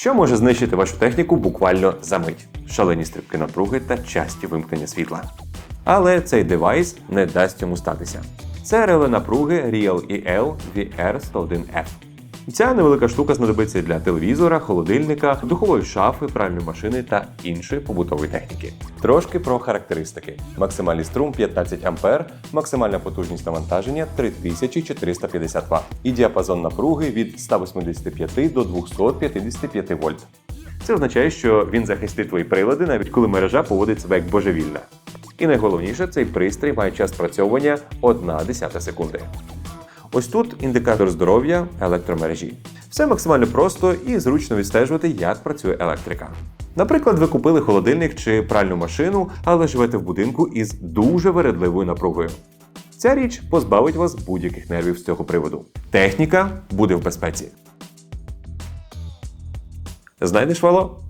що може знищити вашу техніку буквально за мить, шалені стрибки напруги та часті вимкнення світла. Але цей девайс не дасть цьому статися. Це реле напруги Real EL VR101F. Ця невелика штука знадобиться для телевізора, холодильника, духової шафи, пральної машини та іншої побутової техніки. Трошки про характеристики: максимальний струм 15 А, максимальна потужність навантаження 3450 Вт і діапазон напруги від 185 до 255 вольт. Це означає, що він захистить твої прилади, навіть коли мережа поводить себе як божевільна. І найголовніше, цей пристрій має час спрацьовування 1 десята секунди. Ось тут індикатор здоров'я електромережі. Все максимально просто і зручно відстежувати, як працює електрика. Наприклад, ви купили холодильник чи пральну машину, але живете в будинку із дуже вередливою напругою. Ця річ позбавить вас будь-яких нервів з цього приводу. Техніка буде в безпеці. Знайдеш вало?